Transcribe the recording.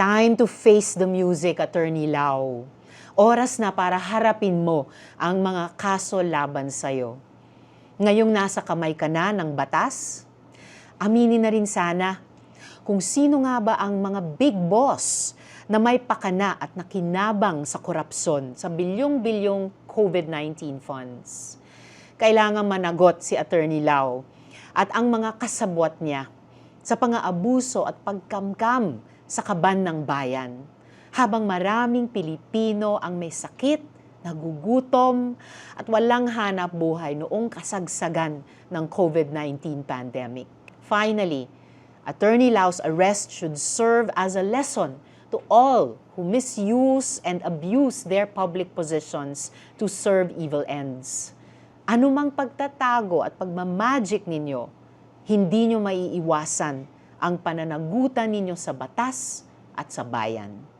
Time to face the music, Attorney Lau. Oras na para harapin mo ang mga kaso laban sa'yo. Ngayong nasa kamay ka na ng batas, aminin na rin sana kung sino nga ba ang mga big boss na may pakana at nakinabang sa korupsyon sa bilyong-bilyong COVID-19 funds. Kailangan managot si Attorney Lau at ang mga kasabwat niya sa pang-aabuso at pagkamkam sa kaban ng bayan habang maraming Pilipino ang may sakit, nagugutom at walang hanap buhay noong kasagsagan ng COVID-19 pandemic. Finally, Attorney Lau's arrest should serve as a lesson to all who misuse and abuse their public positions to serve evil ends. Anumang pagtatago at pagmamagic ninyo, hindi nyo maiiwasan ang pananagutan ninyo sa batas at sa bayan.